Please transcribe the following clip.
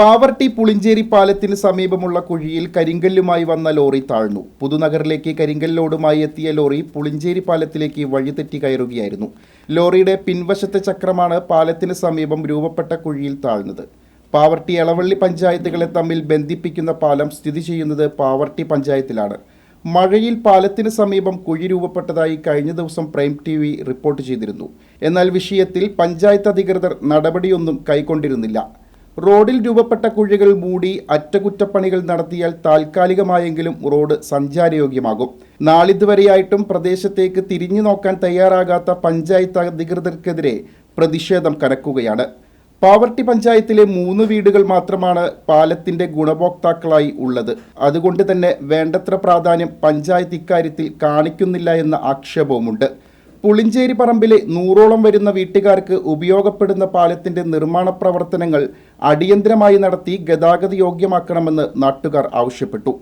പാവർട്ടി പുളിഞ്ചേരി പാലത്തിന് സമീപമുള്ള കുഴിയിൽ കരിങ്കല്ലുമായി വന്ന ലോറി താഴ്ന്നു. പുതുനഗറിലേക്ക് കരിങ്കല്ലോടുമായി എത്തിയ ലോറി പുളിഞ്ചേരി പാലത്തിലേക്ക് വഴിതെറ്റി കയറുകയായിരുന്നു. ലോറിയുടെ പിൻവശത്തെ ചക്രമാണ് പാലത്തിന് സമീപം രൂപപ്പെട്ട കുഴിയിൽ താഴ്ന്നത്. പാവർട്ടി എളവള്ളി പഞ്ചായത്തുകളെ തമ്മിൽ ബന്ധിപ്പിക്കുന്ന പാലം സ്ഥിതി ചെയ്യുന്നത് പാവർട്ടി പഞ്ചായത്തിലാണ്. മഴയിൽ പാലത്തിന് സമീപം കുഴി രൂപപ്പെട്ടതായി കഴിഞ്ഞ ദിവസം പ്രൈം ടി വി റിപ്പോർട്ട് ചെയ്തിരുന്നു. എന്നാൽ വിഷയത്തിൽ പഞ്ചായത്ത് അധികൃതർ നടപടിയൊന്നും കൈക്കൊണ്ടിരുന്നില്ല. റോഡിൽ രൂപപ്പെട്ട കുഴികൾ മൂടി അറ്റകുറ്റപ്പണികൾ നടത്തിയാൽ താൽക്കാലികമായെങ്കിലും റോഡ് സഞ്ചാരയോഗ്യമാകും. നാളിതുവരെയായിട്ടും പ്രദേശത്തേക്ക് തിരിഞ്ഞു നോക്കാൻ തയ്യാറാകാത്ത പഞ്ചായത്ത് അധികൃതർക്കെതിരെ പ്രതിഷേധം കനക്കുകയാണ്. പാവർട്ടി പഞ്ചായത്തിലെ മൂന്ന് വീടുകൾ മാത്രമാണ് പാലത്തിന്റെ ഗുണഭോക്താക്കളായി ഉള്ളത്. അതുകൊണ്ട് തന്നെ വേണ്ടത്ര പ്രാധാന്യം പഞ്ചായത്ത് ഇക്കാര്യത്തിൽ കാണിക്കുന്നില്ല എന്ന ആക്ഷേപവുമുണ്ട്. പുളിഞ്ചേരി പറമ്പിലെ നൂറോളം വരുന്ന വീട്ടുകാർക്ക് ഉപയോഗപ്പെടുന്ന പാലത്തിന്റെ നിർമ്മാണ പ്രവർത്തനങ്ങൾ അടിയന്തരമായി നടത്തി ഗതാഗത യോഗ്യമാക്കണമെന്ന് നാട്ടുകാർ ആവശ്യപ്പെട്ടു